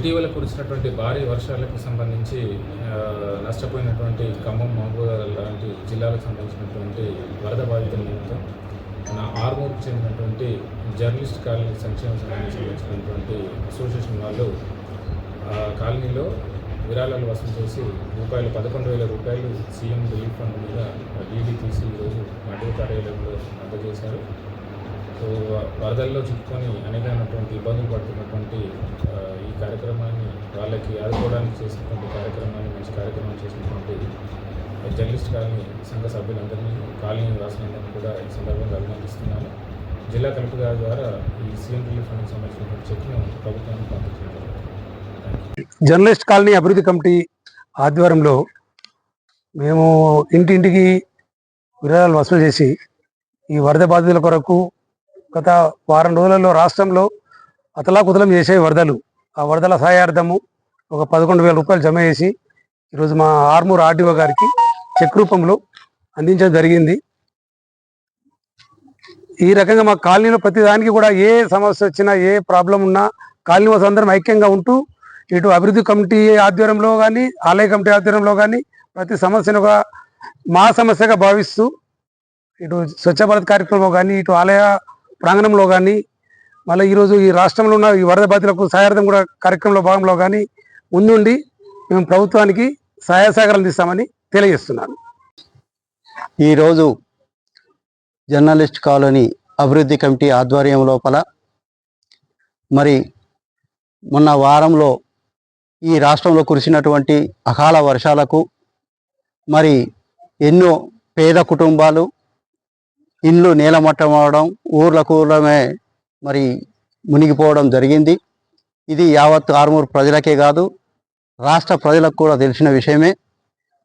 ఇటీవల కురిసినటువంటి భారీ వర్షాలకు సంబంధించి నష్టపోయినటువంటి ఖమ్మం మహబూబ్ లాంటి జిల్లాలకు సంబంధించినటువంటి వరద బాధితుల నిమిత్తం మన ఆర్మూర్కి చెందినటువంటి జర్నలిస్ట్ కాలనీ సంక్షేమ సంఘానికి సంబంధించినటువంటి అసోసియేషన్ వాళ్ళు కాలనీలో విరాళాలు వసూలు చేసి రూపాయలు పదకొండు వేల రూపాయలు సీఎం రిలీఫ్ ఫండ్ మీద డీడీ తీసి ఈరోజు మండలి కార్యాలయంలో అందజేశారు. సో వరదల్లో చిక్కుకొని అనేకమైనటువంటి ఇబ్బందులు పడుతున్నారు వాళ్ళకి ఆదుకోవడానికి చేసినటువంటి కార్యక్రమాన్ని మంచి కార్యక్రమం చేసినటువంటి జర్నలిస్ట్ కాలనీ సంఘ సభ్యులందరినీ కాలనీ వాసులందరినీ కూడా ఈ సందర్భంగా అభినందిస్తున్నాను. జిల్లా కలెక్టర్ గారి ద్వారా ఈ సీఎం రిలీఫ్ ఫండ్కి సంబంధించినటువంటి చెక్ను ప్రభుత్వానికి పంపించడం జర్నలిస్ట్ కాలనీ అభివృద్ధి కమిటీ ఆధ్వర్యంలో మేము ఇంటింటికి విరాళాలు వసూలు చేసి ఈ వరద బాధితుల కొరకు గత వారం రోజులలో రాష్ట్రంలో అతలాకుతలం చేసే వరదలు ఆ వరదల సహాయార్థము ఒక పదకొండు వేల రూపాయలు జమ చేసి ఈరోజు మా ఆర్మూర్ ఆర్డీఓ గారికి చెక్ రూపంలో అందించడం జరిగింది. ఈ రకంగా మా కాలనీలో ప్రతిదానికి కూడా ఏ సమస్య వచ్చినా ఏ ప్రాబ్లం ఉన్నా కాలనీ వాసులు అందరం ఐక్యంగా ఉంటూ ఇటు అభివృద్ధి కమిటీ ఆధ్వర్యంలో కానీ ఆలయ కమిటీ ఆధ్వర్యంలో కానీ ప్రతి సమస్యను ఒక మా సమస్యగా భావిస్తూ ఇటు స్వచ్ఛ భారత్ కార్యక్రమంలో కానీ ఇటు ఆలయ ప్రాంగణంలో కానీ మళ్ళీ ఈరోజు ఈ రాష్ట్రంలో ఉన్న ఈ వరద బాధితులకు సహాయార్థం కూడా కార్యక్రమంలో భాగంలో కానీ ముందుండి మేము ప్రభుత్వానికి సహాయ సహకారం అందిస్తామని తెలియజేస్తున్నాను. ఈరోజు జర్నలిస్ట్ కాలనీ అభివృద్ధి కమిటీ ఆధ్వర్యం లోపల మరి మొన్న వారంలో ఈ రాష్ట్రంలో కురిసినటువంటి అకాల వర్షాలకు మరి ఎన్నో పేద కుటుంబాలు ఇండ్లు నేలమట్టం అవడం ఊర్లకు ఊర్లమే మరి మునిగిపోవడం జరిగింది. ఇది యావత్ ఆర్మూర్ ప్రజలకే కాదు రాష్ట్ర ప్రజలకు కూడా తెలిసిన విషయమే.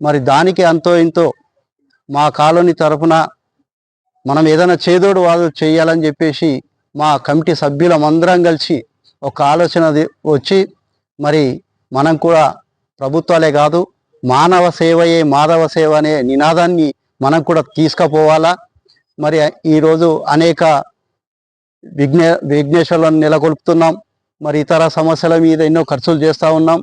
మరి దానికి అంతో ఇంతో మా కాలనీ తరపున మనం ఏదైనా చేదోడు వాదు చేయాలని చెప్పేసి మా కమిటీ సభ్యులం అందరం కలిసి ఒక ఆలోచన వచ్చి మరి మనం కూడా ప్రభుత్వాలే కాదు మానవ సేవయే మాధవ సేవ అనే నినాదాన్ని మనం కూడా తీసుకుపోవాలా? మరి ఈరోజు అనేక విఘ్నే విఘ్నేశ్వరులను నెలకొల్పుతున్నాం. మరి ఇతర సమస్యల మీద ఎన్నో ఖర్చులు చేస్తూ ఉన్నాం.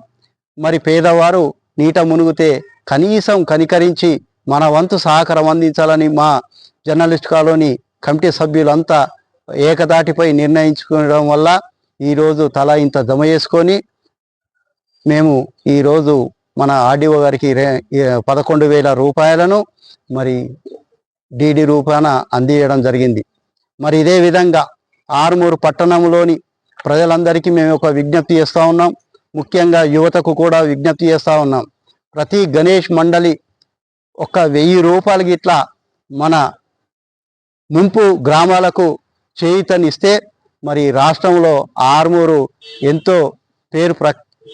మరి పేదవారు నీట మునిగితే కనీసం కనికరించి మన వంతు సహకారం అందించాలని మా జర్నలిస్ట్ కాలనీ కమిటీ సభ్యులంతా ఏకదాటిపై నిర్ణయించుకోవడం వల్ల ఈరోజు తల ఇంత జమ చేసుకొని మేము ఈరోజు మన ఆర్డీఓ గారికి పదకొండు వేల రూపాయలను మరి డీడీ రూపాన అందియడం జరిగింది. మరి ఇదే విధంగా ఆరుమూరు పట్టణంలోని ప్రజలందరికీ మేము ఒక విజ్ఞప్తి చేస్తూ ఉన్నాం. ముఖ్యంగా యువతకు కూడా విజ్ఞప్తి చేస్తూ ఉన్నాం. ప్రతి గణేష్ మండలి ఒక వెయ్యి రూపాయలకి ఇట్లా మన ముంపు గ్రామాలకు చేయితనిస్తే మరి రాష్ట్రంలో ఆర్మూరు ఎంతో పేరు ప్ర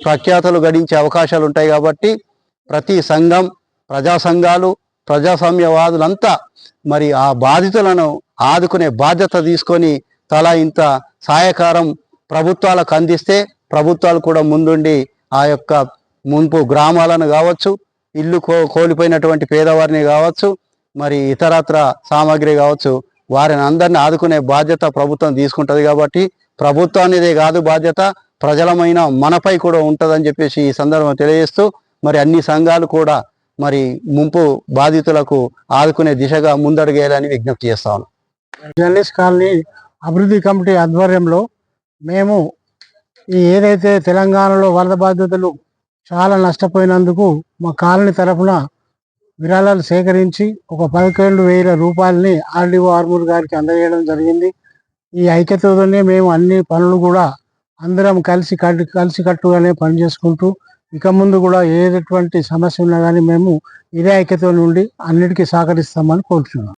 ప్రఖ్యాతలు గడించే అవకాశాలు ఉంటాయి కాబట్టి ప్రతి సంఘం ప్రజా సంఘాలు ప్రజాస్వామ్యవాదులంతా మరి ఆ బాధితులను ఆదుకునే బాధ్యత తీసుకొని తలా ఇంత సహాయకారం ప్రభుత్వాలకు అందిస్తే ప్రభుత్వాలు కూడా ముందుండి ఆ యొక్క ముంపు గ్రామాలను కావచ్చు ఇల్లు కో కోల్పోయినటువంటి పేదవారిని కావచ్చు మరి ఇతరత్ర సామాగ్రి కావచ్చు వారిని అందరిని ఆదుకునే బాధ్యత ప్రభుత్వం తీసుకుంటుంది కాబట్టి ప్రభుత్వానిదే కాదు బాధ్యత ప్రజలమైన మనపై కూడా ఉంటుందని చెప్పేసి ఈ సందర్భం తెలియజేస్తూ మరి అన్ని సంఘాలు కూడా మరి ముంపు బాధితులకు ఆదుకునే దిశగా ముందడుగేయాలని విజ్ఞప్తి చేస్తాను జర్నలిస్ట్ కాలనీ అభివృద్ధి కమిటీ ఆధ్వర్యంలో మేము ఈ ఏదైతే తెలంగాణలో వరద బాధితులు చాలా నష్టపోయినందుకు మా కాలనీ తరఫున విరాళాలు సేకరించి ఒక పదకొండు వేల రూపాయలని ఆర్డీఓ ఆర్మూర్ గారికి అందజేయడం జరిగింది. ఈ ఐక్యతతోనే మేము అన్ని పనులు కూడా అందరం కలిసి కట్టు కలిసి కట్టుగానే పనిచేసుకుంటూ ఇక ముందు కూడా ఏటువంటి సమస్య ఉన్నా కానీ మేము ఇదే ఐక్యత నుండి అన్నిటికీ సహకరిస్తామని కోరుతున్నాం